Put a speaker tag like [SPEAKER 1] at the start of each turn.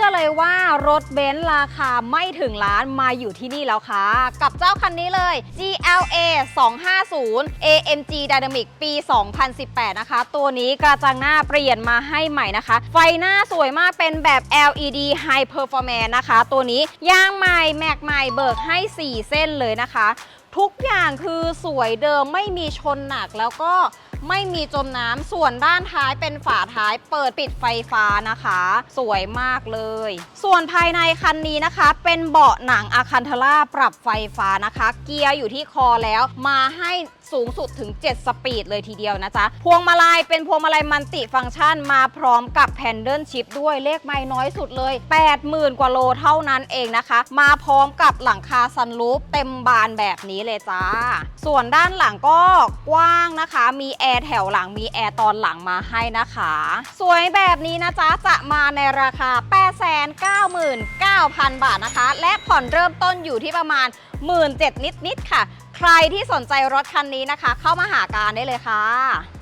[SPEAKER 1] ชื่อเลยว่ารถเบนซ์ราคาไม่ถึงล้านมาอยู่ที่นี่แล้วค่ะ กับเจ้าคันนี้เลย GLA 250 AMG Dynamic ปี 2018 นะคะ ตัวนี้กระจังหน้าเปลี่ยนมาให้ใหม่นะคะ ไฟหน้าสวยมากเป็นแบบ LED High Performance นะคะ ตัวนี้ยางใหม่แม็กใหม่เบิกให้ 4 เส้นเลยนะคะ ทุกอย่างคือสวยเดิมไม่มีชนหนักแล้วก็ ไม่มีจมน้ำส่วนด้านท้ายเป็นฝาท้ายเปิดปิดไฟฟ้านะคะ สวยมากเลย ส่วนภายในคันนี้นะคะ เป็นเบาะหนังอะคันทล่าปรับไฟฟ้านะคะ เกียร์อยู่ที่คอแล้วมาให้สูงสุดถึง 7 สปีดเลยทีเดียวนะจ๊ะ พวงมาลัยเป็นพวงมาลัยมัลติฟังก์ชันมาพร้อมกับแพนเดิลชิพด้วยเลขไม่น้อยสุดเลย 80,000 กว่าโลเท่านั้นเองนะคะ มาพร้อมกับหลังคาซันรูฟเต็มบานแบบนี้เลยจ้า ส่วนด้านหลังก็กว้างนะคะ มีแอร์แถวหลังมีแอร์ตอนหลังมาให้นะคะ สวยแบบนี้นะจ๊ะ จะมาในราคา 899,000 บาทนะคะ และผ่อนเริ่มต้นอยู่ที่ประมาณ 17,000นิดๆค่ะ ใครที่สนใจรถคันนี้นะคะ เข้ามาหาการได้เลยค่ะ